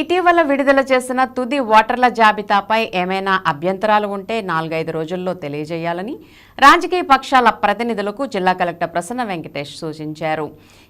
ఇటీవల విడుదల చేసిన తుది ఓటర్ల జాబితాపై ఏమైనా అభ్యంతరాలు ఉంటే నాలుగైదు రోజుల్లో తెలియజేయాలని రాజకీయ పక్షాల ప్రతినిధులకు జిల్లా కలెక్టర్ ప్రసన్న వెంకటేష్ సూచించారు.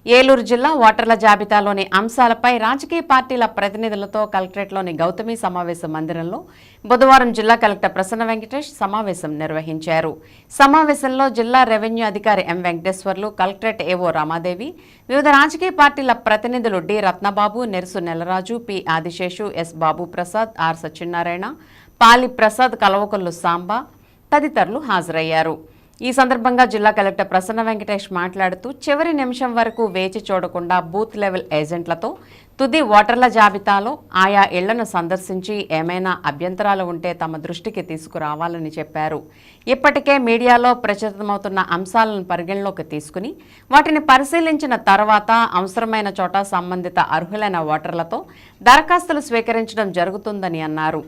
ఏలూరు జిల్లా ఓటర్ల జాబితాలోని అంశాలపై రాజకీయ పార్టీల ప్రతినిధులతో కలెక్టరేట్లోని గౌతమి సమావేశ మందిరంలో బుధవారం జిల్లా కలెక్టర్ ప్రసన్న వెంకటేష్ సమావేశం నిర్వహించారు. సమావేశంలో జిల్లా రెవెన్యూ అధికారి ఎం వెంకటేశ్వర్లు కలెక్టరేట్ ఏవో రామాదేవి వివిధ రాజకీయ పార్టీల ప్రతినిధులు D Ratnababu Nerusu Nelaraju P Adiseshu S Babu Prasad R Satyanarayana Pali Prasad Kalavakollu Samba తదితరులు హాజరయ్యారు. ఈ సందర్భంగా జిల్లా కలెక్టర్ ప్రసన్న వెంకటేష్ మాట్లాడుతూ చివరి నిమిషం వరకు వేచి చూడకుండా బూత్ లెవెల్ ఏజెంట్లతో తుది ఓటర్ల జాబితాలో ఆయా ఇళ్ళను సందర్శించి ఏమైనా అభ్యంతరాలు ఉంటే తమ దృష్టికి తీసుకురావాలని చెప్పారు. ఇప్పటికే మీడియాలో ప్రచురితమవుతున్న అంశాలను పరిగణలోకి తీసుకుని వాటిని పరిశీలించిన తర్వాత అవసరమైన చోట సంబంధిత అర్హులైన ఓటర్లతో దరఖాస్తులు స్వీకరించడం జరుగుతుందని అన్నారు.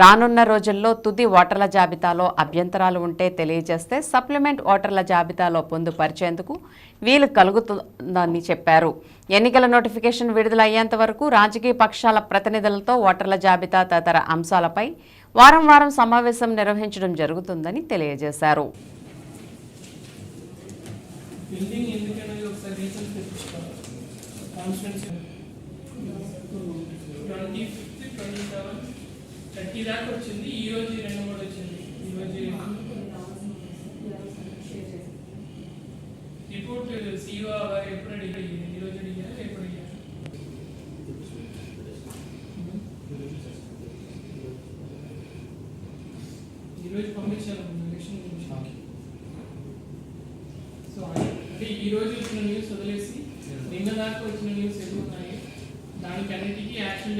రానున్న రోజుల్లో తుది ఓటర్ల జాబితాలో అభ్యంతరాలు ఉంటే తెలియజేస్తే సప్లిమెంట్ ఓటర్ల జాబితాలో పొందుపరిచేందుకు వీలు కలుగుతుందని చెప్పారు. ఎన్నికల నోటిఫికేషన్ విడుదల అయ్యేంత వరకు రాజకీయ పక్షాల ప్రతినిధులతో ఓటర్ల జాబితా తదితర అంశాలపై వారం వారం సమావేశం నిర్వహించడం జరుగుతుందని తెలియజేశారు. Twenty fifth twenty seven thirty దాకా వచ్చింది ఈ రోజు రెండు మూడు వచ్చింది ఈ రోజు రిపోర్ట్ సీఓ గారు ఎప్పుడు అడిగారు ఈ రోజు అడిగారు? ఎప్పుడు అడిగారు. ఈ రోజు పంపించాను ఎలక్షన్ సో అంటే ఈ రోజు వచ్చిన న్యూస్ వదిలేసి నిన్న దాకా వచ్చిన న్యూస్ అన్నిటికీ యాక్షన్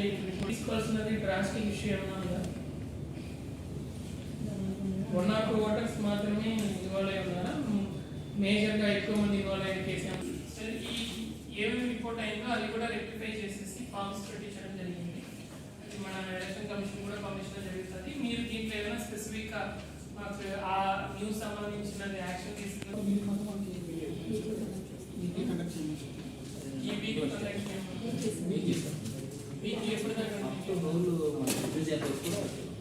తీసుకోవాల్సినది డ్రాస్టిక్ ఇష్యూ ఏమన్నా ఉందా? వన్ ఆర్ టూ ఓటర్స్ మాత్రమే ఇన్వాల్వ్ అయి ఉన్నారా? మేజర్గా ఎక్కువ మంది ఇన్వాల్వ్ అయ్యే కేసు? సరే ఈ ఏమేమి రిపోర్ట్ అయిందో అది కూడా రెక్టిఫై చేసేసి ఫార్మ్స్ పెట్టించడం జరిగింది. అది మన ఎలక్షన్ కమిషన్ కూడా పంపించడం జరుగుతుంది. మీరు దీంట్లో ఏమైనా స్పెసిఫిక్ మాకు ఆ న్యూస్ సంబంధించిన యాక్షన్ తీసుకుని ఈ వీక్ కండక్ట్ వీక్ ఎప్పుడు